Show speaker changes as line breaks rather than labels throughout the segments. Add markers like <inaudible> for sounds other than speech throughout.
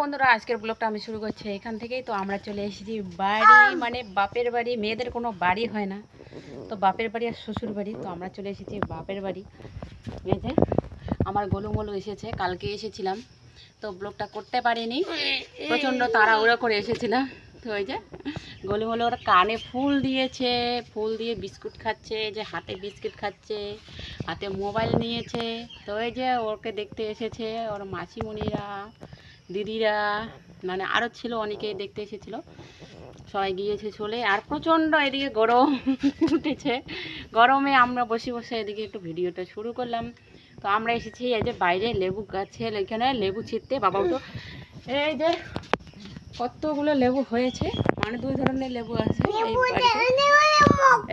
বন্ধুরা আজকের ব্লগটা আমি শুরু করছি এখান থেকেই। তো আমরা চলে এসেছি বাড়ি মানে বাপের বাড়ি। মেয়েদের কোনো বাড়ি হয় না। তো বাপের বাড়ি আর শ্বশুর বাড়ি। তো আমরা চলে এসেছি বাপের বাড়ি। যে আমার গোলুমলু এসেছে। কালকে এসেছিলাম। তো ব্লগটা করতে পারিনি। প্রচণ্ড তাড়াহুড়ো করে এসেছিলাম তো ওই যে গোলুমলু ওর কানে ফুল দিয়েছে। ফুল দিয়ে বিস্কুট খাচ্ছে যে হাতে বিস্কুট খাচ্ছে হাতে মোবাইল নিয়েছে। তো ওই যে ওকে দেখতে এসেছে ওর মাসিমণিরা। দিদিরা মানে আরও ছিল অনেকেই দেখতে এসেছিল। সবাই গিয়েছে চলে আর প্রচণ্ড এদিকে গরম <laughs> উঠেছে। গরমে আমরা বসে বসে এদিকে একটু ভিডিওটা শুরু করলাম। তো আমরা এসেছি এই যে বাইরে লেবু গাছের এখানে লেবু ছিঁড়তে বাবা তো এই যে কতগুলো লেবু হয়েছে? মানে দুই ধরনের লেবু আছে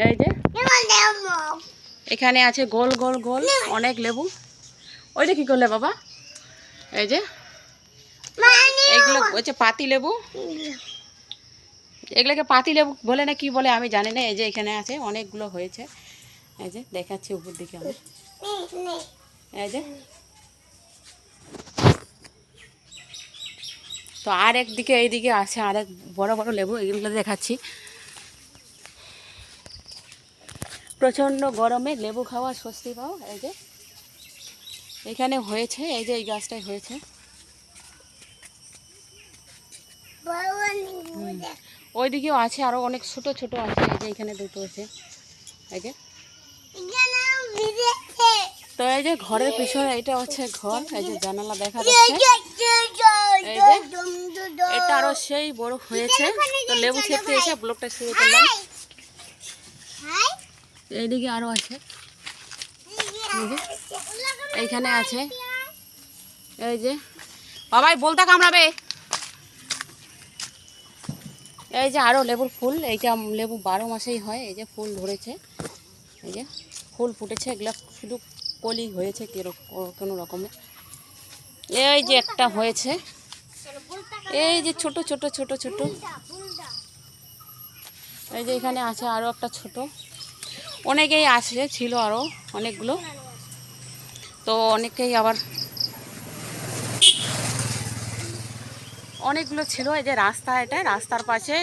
এই যে এখানে আছে গোল গোল গোল অনেক লেবু। ওইটা কি করলে বাবা? এই যে হচ্ছে এগুলোকে পাতি লেবু বলে না কি বলে আমি জানি না, এই যে এখানে আছে, অনেকগুলো হয়েছে। এই যে দেখাচ্ছি উপর দিকে আমি। এই যে। তো আর একদিকে, এইদিকে আছে আর এক বড় বড় লেবু, এগুলো দেখাচ্ছি। প্রচণ্ড গরমে লেবু খাওয়া স্বস্তি পাও, এই যে। এখানে হয়েছে, এই যে এই গাছটাই হয়েছে। ওইদিকেও আছে, আরও অনেক ছোট ছোট আছে, এই যে এখানে দুটো আছে। তো এই যে ঘরের পিছনে, এটা হচ্ছে ঘর, এই যে জানালা দেখা যাচ্ছে। এটা আরও সেই বড় হয়েছে। তো লেবু খেতে এসে ব্লকটা শুরু করলাম এইদিকে আরও আছে। এইখানে আছে। এই যে। বাবাই বলতে কামড়াবে। এই যে আরও লেবুর ফুল, এইটা লেবু বারো মাসেই হয়, এই যে ফুল ধরেছে। এই যে ফুল ফুটেছে, এগুলো শুধু কলি হয়েছে কোনো রকমের এই যে একটা হয়েছে। এই যে ছোট ছোট ছোট ছোট। এই যে এখানে আছে আরও একটা ছোট। অনেকেই আছে, ছিল আরও অনেকগুলো। তো অনেকেই আবার অনেকগুলো ছিল এই যে রাস্তা এটা রাস্তার পাশে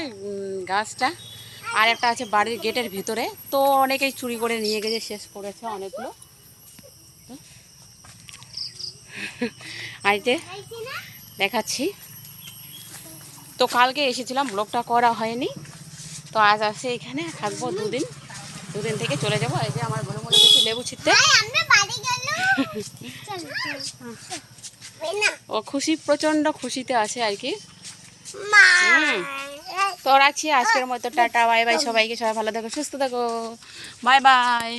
গাছটা আর একটা আছে বাড়ির গেটের ভিতরে। তো অনেকেই চুরি করে নিয়ে গেছে শেষ করেছে অনেকগুলো। আর যে দেখাচ্ছি। তো কালকে এসেছিলাম ব্লগটা করা হয়নি। তো আজ আসে এখানে থাকব দুদিন। দুদিন থেকে চলে যাব। এই যে আমার মনে মনে গেছি লেবু ছিটতে। <laughs> ও খুশি প্রচণ্ড খুশিতে আছে আর কি। তোর আছি রাখছি আজকের মতো টাটা বাই বাই সবাইকে সবাই ভালো থাকো সুস্থ থাকো। Bye bye.